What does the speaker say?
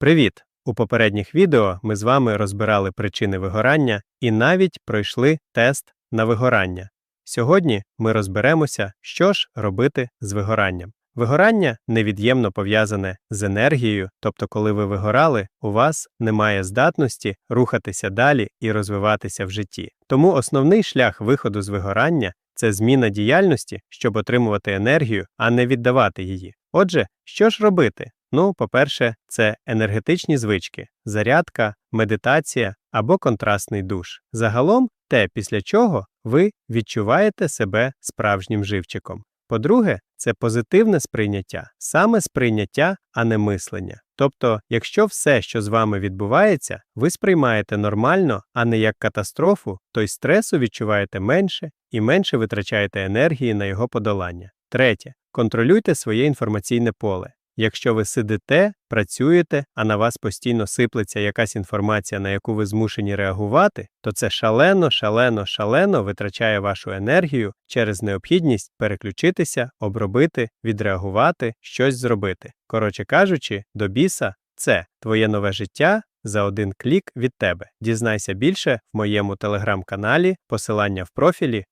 Привіт! У попередніх відео ми з вами розбирали причини вигорання і навіть пройшли тест на вигорання. Сьогодні ми розберемося, що ж робити з вигоранням. Вигорання невід'ємно пов'язане з енергією, тобто, коли ви вигорали, у вас немає здатності рухатися далі і розвиватися в житті. Тому основний шлях виходу з вигорання це зміна діяльності, щоб отримувати енергію, а не віддавати її. Отже, що ж робити? Ну, по-перше, це енергетичні звички, зарядка, медитація або контрастний душ. Загалом те, після чого ви відчуваєте себе справжнім живчиком. По-друге, це позитивне сприйняття, саме сприйняття, а не мислення. Тобто, якщо все, що з вами відбувається, ви сприймаєте нормально, а не як катастрофу, то й стресу відчуваєте менше і менше витрачаєте енергії на його подолання. Третє, контролюйте своє інформаційне поле. Якщо ви сидите, працюєте, а на вас постійно сиплеться якась інформація, на яку ви змушені реагувати, то це шалено, шалено, шалено витрачає вашу енергію через необхідність переключитися, обробити, відреагувати, щось зробити. Коротше кажучи, до біса це твоє нове життя за один клік від тебе. Дізнайся більше в моєму телеграм-каналі, посилання в профілі